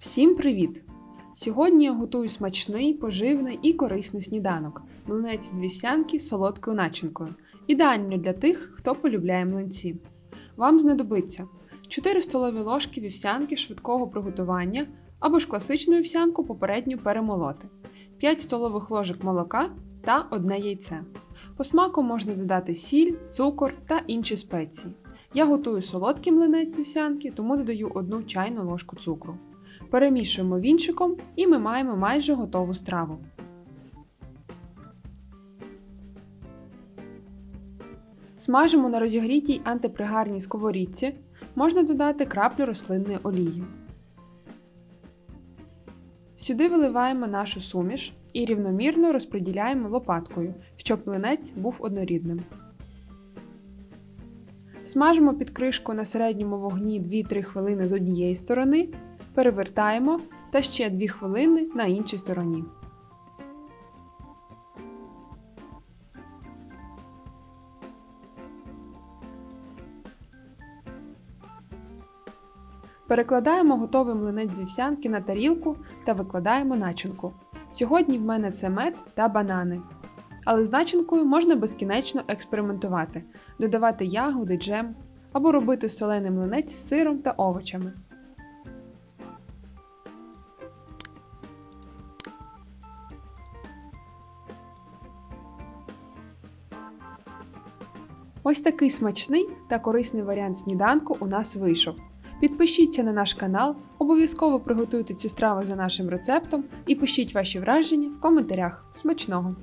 Всім привіт! Сьогодні я готую смачний, поживний і корисний сніданок млинець з вівсянки з солодкою начинкою. Ідеально для тих, хто полюбляє млинці. Вам знадобиться 4 столові ложки вівсянки швидкого приготування або ж класичну вівсянку попередньо перемолоти, 5 столових ложок молока та одне яйце. По смаку можна додати сіль, цукор та інші спеції. Я готую солодкий млинець з вівсянки, тому додаю 1 чайну ложку цукру. Перемішуємо вінчиком і ми маємо майже готову страву. Смажимо на розігрітій антипригарній сковорідці. Можна додати краплю рослинної олії. Сюди виливаємо нашу суміш і рівномірно розподіляємо лопаткою, щоб млинець був однорідним. Смажимо під кришку на середньому вогні 2-3 хвилини з однієї сторони, перевертаємо та ще 2 хвилини на іншій стороні. Перекладаємо готовий млинець з вівсянки на тарілку та викладаємо начинку. Сьогодні в мене це мед та банани. Але з начинкою можна безкінечно експериментувати, додавати ягоди, джем або робити солений млинець з сиром та овочами. Ось такий смачний та корисний варіант сніданку у нас вийшов. Підпишіться на наш канал, обов'язково приготуйте цю страву за нашим рецептом і пишіть ваші враження в коментарях. Смачного!